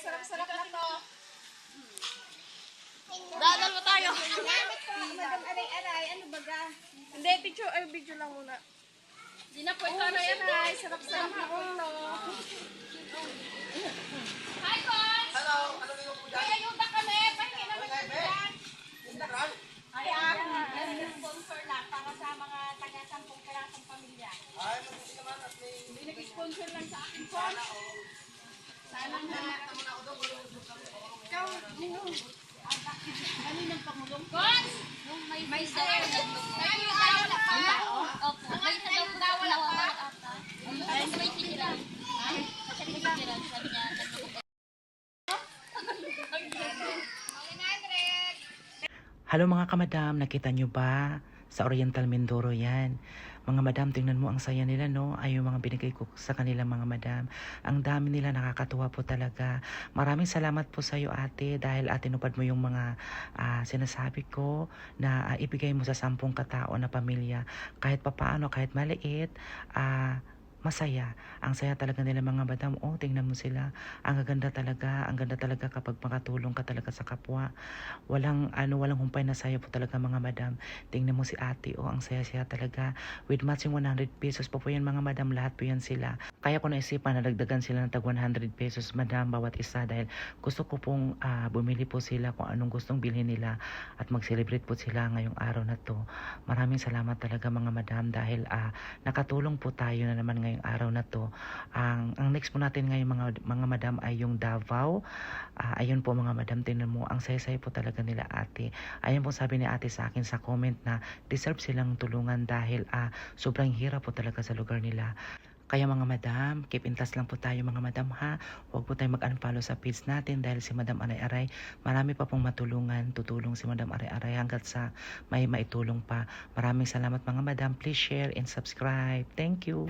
sarap-sarap na to. Hmm. Dadal mo tayo. Salamat po, Madam Aray-Aray. Ano baga? Hindi, video, ay, video lang muna. Hindi na po ito, oh, Aray-Aray. Sarap-sarap na ulo. Hi, Coach! Hello! Ano kayo po dyan? Kaya yuda kami. Pahingi naman kami dyan. Yuda ka? Ay, ako. Yung sponsor lang para sa mga taga-sampung pirasong pamilya. Ay, mabuti naman at may... Binag-sponsor lang sa akin, Coach. Sana, oh. Sana na. May may daw na May wala pa. Opo, may sa daw daw wala pa ata. Ay, may siniran. Ay, may siniran. Hello mga kamadam, nakita nyo ba? Sa Oriental Mindoro yan. Mga madam, tingnan mo ang saya nila, no? Ay yung mga binigay ko sa kanila mga madam. Ang dami nila, nakakatuwa po talaga. Maraming salamat po sa iyo ate dahil ate nupad mo yung mga ah, sinasabi ko na ah, ibigay mo sa sampung katao na pamilya. Kahit papaano, kahit maliit, ah, masaya. Ang saya talaga nila mga madam. Oh, tingnan mo sila. Ang gaganda talaga. Ang ganda talaga kapag makatulong ka talaga sa kapwa. Walang ano, walang humpay na saya po talaga mga madam. Tingnan mo si ate, oh, ang saya-saya talaga. With matching 100 pesos pa po yan mga madam, lahat po yan sila. Kaya ko naisipan na dagdagan sila ng tag 100 pesos madam bawat isa dahil gusto ko pong ah, bumili po sila kung anong gustong bilhin nila at mag-celebrate po sila ngayong araw na to. Maraming salamat talaga mga madam dahil ah, nakatulong po tayo na naman ngayong araw na to. Ang, ang next po natin ngayon mga, mga madam ay yung Davao. Ah, ayun po mga madam, tingnan mo, ang saya-saya po talaga nila ate. Ayun po sabi ni ate sa akin sa comment na deserve silang tulungan dahil ah, sobrang hirap po talaga sa lugar nila. Kaya mga madam, keep in touch lang po tayo mga madam ha. Huwag po tayo mag-unfollow sa page natin dahil si Madam Aray-Aray, marami pa pong matulungan. Tutulong si Madam Aray-Aray hanggat sa may maitulong pa. Maraming salamat mga madam. Please share and subscribe. Thank you.